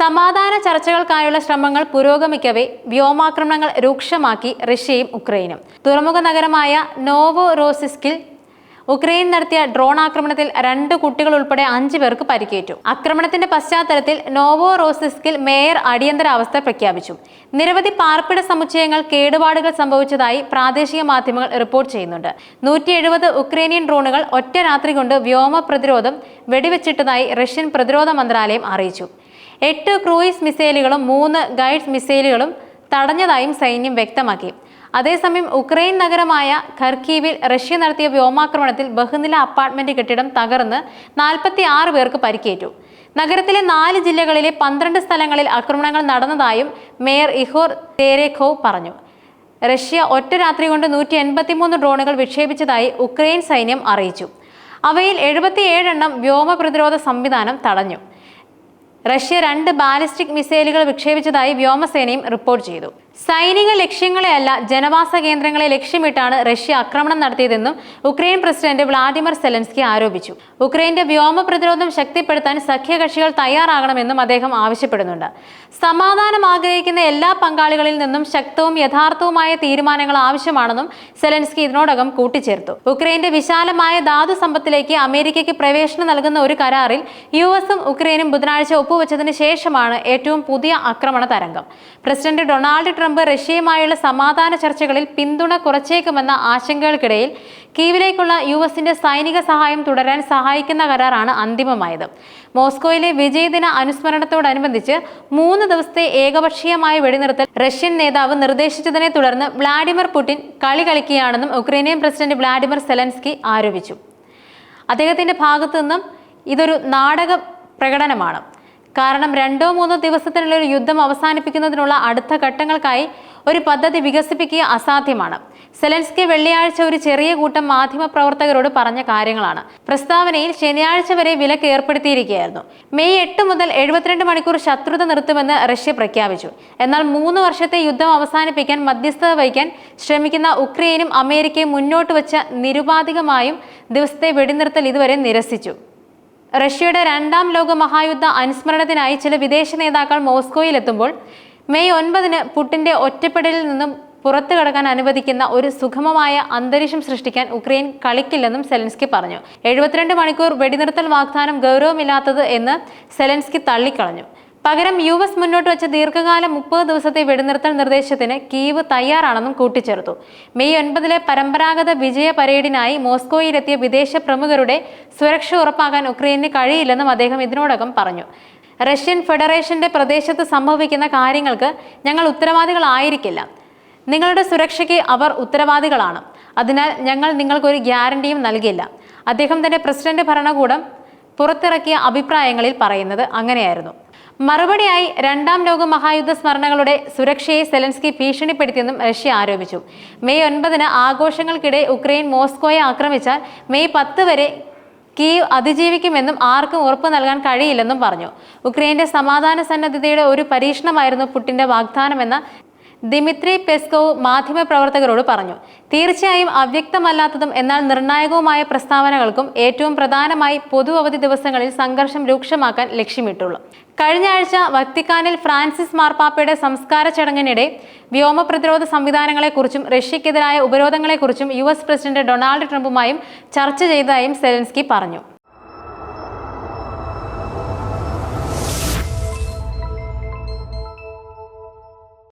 സമാധാന ചർച്ചകൾക്കായുള്ള ശ്രമങ്ങൾ പുരോഗമിക്കവേ വ്യോമാക്രമണങ്ങൾ രൂക്ഷമാക്കി റഷ്യയും ഉക്രൈനും. തുറമുഖ നഗരമായ നോവോ റോസിസ്കിൽ ഉക്രൈൻ നടത്തിയ ഡ്രോൺ ആക്രമണത്തിൽ രണ്ട് കുട്ടികൾ ഉൾപ്പെടെ അഞ്ചു പേർക്ക് പരിക്കേറ്റു. ആക്രമണത്തിന്റെ പശ്ചാത്തലത്തിൽ നോവോ റോസിസ്കിൽ മേയർ അടിയന്തരാവസ്ഥ പ്രഖ്യാപിച്ചു. നിരവധി പാർപ്പിട സമുച്ചയങ്ങൾ കേടുപാടുകൾ സംഭവിച്ചതായി പ്രാദേശിക മാധ്യമങ്ങൾ റിപ്പോർട്ട് ചെയ്യുന്നുണ്ട്. നൂറ്റി എഴുപത് ഉക്രൈനിയൻ ഡ്രോണുകൾ ഒറ്റ രാത്രി കൊണ്ട് വ്യോമ പ്രതിരോധം വെടിവെച്ചിട്ടതായി റഷ്യൻ പ്രതിരോധ മന്ത്രാലയം അറിയിച്ചു. എട്ട് ക്രൂയിസ് മിസൈലുകളും മൂന്ന് ഗൈഡ്സ് മിസൈലുകളും തടഞ്ഞതായും സൈന്യം വ്യക്തമാക്കി. അതേസമയം ഉക്രൈൻ നഗരമായ ഖർക്കീവിൽ റഷ്യ നടത്തിയ വ്യോമാക്രമണത്തിൽ ബഹുനില അപ്പാർട്ട്മെന്റ് കെട്ടിടം തകർന്ന് നാൽപ്പത്തി ആറ് പേർക്ക് പരിക്കേറ്റു. നഗരത്തിലെ നാല് ജില്ലകളിലെ പന്ത്രണ്ട് സ്ഥലങ്ങളിൽ ആക്രമണങ്ങൾ നടന്നതായും മേയർ ഇഹോർ തേരേഖോവ് പറഞ്ഞു. റഷ്യ ഒറ്റ രാത്രി കൊണ്ട് നൂറ്റി എൺപത്തിമൂന്ന് ഡ്രോണുകൾ വിക്ഷേപിച്ചതായി ഉക്രൈൻ സൈന്യം അറിയിച്ചു. അവയിൽ എഴുപത്തിയേഴെണ്ണം വ്യോമ പ്രതിരോധ സംവിധാനം തടഞ്ഞു. റഷ്യ രണ്ട് ബാലിസ്റ്റിക് മിസൈലുകൾ വിക്ഷേപിച്ചതായി വ്യോമസേനയും റിപ്പോർട്ട് ചെയ്തു. സൈനിക ലക്ഷ്യങ്ങളെയല്ല ജനവാസ കേന്ദ്രങ്ങളെ ലക്ഷ്യമിട്ടാണ് റഷ്യ ആക്രമണം നടത്തിയതെന്നും ഉക്രൈൻ പ്രസിഡന്റ് വ്ളാഡിമിർ സെലൻസ്കി ആരോപിച്ചു. ഉക്രൈന്റെ വ്യോമ പ്രതിരോധം ശക്തിപ്പെടുത്താൻ സഖ്യകക്ഷികൾ തയ്യാറാകണമെന്നും അദ്ദേഹം ആവശ്യപ്പെടുന്നുണ്ട്. സമാധാനം ആഗ്രഹിക്കുന്ന എല്ലാ പങ്കാളികളിൽ നിന്നും ശക്തവും യഥാർത്ഥവുമായ തീരുമാനങ്ങൾ ആവശ്യമാണെന്നും സെലൻസ്കി ഇതിനോടകം കൂട്ടിച്ചേർത്തു. ഉക്രൈന്റെ വിശാലമായ ധാതു സമ്പത്തിലേക്ക് അമേരിക്കയ്ക്ക് പ്രവേശനം നൽകുന്ന ഒരു കരാറിൽ യു എസും ഉക്രൈനും ബുധനാഴ്ച ഒപ്പുവെച്ചതിന് ശേഷമാണ് ഏറ്റവും പുതിയ ആക്രമണ തരംഗം. പ്രസിഡന്റ് ഡൊണാൾഡ് ട്രംപ് റഷ്യയുമായുള്ള സമാധാന ചർച്ചകളിൽ പിന്തുണ കുറച്ചേക്കുമെന്ന ആശങ്കകൾക്കിടയിൽ കീവിലേക്കുള്ള യു എസിന്റെ സൈനിക സഹായം തുടരാൻ സഹായിക്കുന്ന കരാറാണ് അന്തിമമായത്. മോസ്കോയിലെ വിജയദിന അനുസ്മരണത്തോടനുബന്ധിച്ച് മൂന്ന് ദിവസത്തെ ഏകപക്ഷീയമായ വെടിനിർത്തൽ റഷ്യൻ നേതാവ് നിർദ്ദേശിച്ചതിനെ തുടർന്ന് വ്ളാഡിമിർ പുടിൻ കളി കളിക്കുകയാണെന്നും ഉക്രൈനിയൻ പ്രസിഡന്റ് വ്ളാഡിമിർ സെലൻസ്കി ആരോപിച്ചു. അദ്ദേഹത്തിന്റെ ഭാഗത്തു നിന്നും ഇതൊരു നാടക പ്രകടനമാണ്. കാരണം രണ്ടോ മൂന്നോ ദിവസത്തിനുള്ള ഒരു യുദ്ധം അവസാനിപ്പിക്കുന്നതിനുള്ള അടുത്ത ഘട്ടങ്ങൾക്കായി ഒരു പദ്ധതി വികസിപ്പിക്കുക അസാധ്യമാണ്. സെലൻസ്കി വെള്ളിയാഴ്ച ഒരു ചെറിയ കൂട്ടം മാധ്യമപ്രവർത്തകരോട് പറഞ്ഞ കാര്യങ്ങളാണ്. പ്രസ്താവനയിൽ ശനിയാഴ്ച വരെ വിലക്ക് ഏർപ്പെടുത്തിയിരിക്കുകയായിരുന്നു. മെയ് എട്ട് മുതൽ എഴുപത്തിരണ്ട് മണിക്കൂർ ശത്രുത നിർത്തുമെന്ന് റഷ്യ പ്രഖ്യാപിച്ചു. എന്നാൽ മൂന്ന് വർഷത്തെ യുദ്ധം അവസാനിപ്പിക്കാൻ മധ്യസ്ഥത വഹിക്കാൻ ശ്രമിക്കുന്ന ഉക്രൈനും അമേരിക്കയും മുന്നോട്ട് വച്ച നിരുപാധികമായും ദിവസത്തെ വെടിനിർത്തൽ ഇതുവരെ നിരസിച്ചു. റഷ്യയുടെ രണ്ടാം ലോക മഹായുദ്ധ അനുസ്മരണത്തിനായി ചില വിദേശ നേതാക്കൾ മോസ്കോയിൽ എത്തുമ്പോൾ മെയ് ഒൻപതിന് പുട്ടിന്റെ ഒറ്റപ്പെടലിൽ നിന്നും പുറത്തു കടക്കാൻ അനുവദിക്കുന്ന ഒരു സുഗമമായ അന്തരീക്ഷം സൃഷ്ടിക്കാൻ ഉക്രൈൻ കളിക്കില്ലെന്നും സെലൻസ്കി പറഞ്ഞു. എഴുപത്തിരണ്ട് മണിക്കൂർ വെടിനിർത്തൽ വാഗ്ദാനം ഗൗരവമില്ലാത്തത് എന്ന് സെലൻസ്കി തള്ളിക്കളഞ്ഞു. പകരം യു എസ് മുന്നോട്ട് വെച്ച ദീർഘകാല മുപ്പത് ദിവസത്തെ വെടിനിർത്തൽ നിർദ്ദേശത്തിന് കീവ് തയ്യാറാണെന്നും കൂട്ടിച്ചേർത്തു. മെയ് ഒൻപതിലെ പരമ്പരാഗത വിജയ പരേഡിനായി മോസ്കോയിലെത്തിയ വിദേശ പ്രമുഖരുടെ സുരക്ഷ ഉറപ്പാക്കാൻ ഉക്രൈനിന് കഴിയില്ലെന്നും അദ്ദേഹം ഇതിനോടകം പറഞ്ഞു. റഷ്യൻ ഫെഡറേഷന്റെ പ്രദേശത്ത് സംഭവിക്കുന്ന കാര്യങ്ങൾക്ക് ഞങ്ങൾ ഉത്തരവാദികളായിരിക്കില്ല. നിങ്ങളുടെ സുരക്ഷയ്ക്ക് അവർ ഉത്തരവാദികളാണ്. അതിനാൽ ഞങ്ങൾ നിങ്ങൾക്കൊരു ഗ്യാരണ്ടിയും നൽകില്ല. അദ്ദേഹം തന്റെ പ്രസിഡന്റ് ഭരണകൂടം പുറത്തിറക്കിയ അഭിപ്രായങ്ങളിൽ പറയുന്നത് അങ്ങനെയായിരുന്നു. മറുപടിയായി രണ്ടാം ലോക മഹായുദ്ധ സ്മരണകളുടെ സുരക്ഷയെ സെലൻസ്കി ഭീഷണിപ്പെടുത്തിയെന്നും റഷ്യ ആരോപിച്ചു. മെയ് ഒൻപതിന് ആഘോഷങ്ങൾക്കിടെ ഉക്രൈൻ മോസ്കോയെ ആക്രമിച്ചാൽ മെയ് പത്ത് വരെ കീവ് അതിജീവിക്കുമെന്നും ആർക്കും ഉറപ്പ് നൽകാൻ കഴിയില്ലെന്നും പറഞ്ഞു. ഉക്രൈന്റെ സമാധാന സന്നദ്ധതയുടെ ഒരു പരീക്ഷണമായിരുന്നു പുട്ടിന്റെ വാഗ്ദാനമെന്ന ദിമിത്രി പെസ്കോവ് മാധ്യമപ്രവർത്തകരോട് പറഞ്ഞു. തീർച്ചയായും അവ്യക്തമല്ലാത്തതും എന്നാൽ നിർണായകവുമായ പ്രസ്താവനകൾക്കും ഏറ്റവും പ്രധാനമായി പൊതു അവധി ദിവസങ്ങളിൽ സംഘർഷം രൂക്ഷമാക്കാൻ ലക്ഷ്യമിട്ടുള്ളൂ. കഴിഞ്ഞ ആഴ്ച വത്തിക്കാനിൽ ഫ്രാൻസിസ് മാർപ്പാപ്പയുടെ സംസ്കാര ചടങ്ങിനിടെ വ്യോമ പ്രതിരോധ സംവിധാനങ്ങളെക്കുറിച്ചും റഷ്യക്കെതിരായ ഉപരോധങ്ങളെക്കുറിച്ചും യു എസ് പ്രസിഡന്റ് ഡൊണാൾഡ് ട്രംപുമായും ചർച്ച ചെയ്തതായും സെലൻസ്കി പറഞ്ഞു.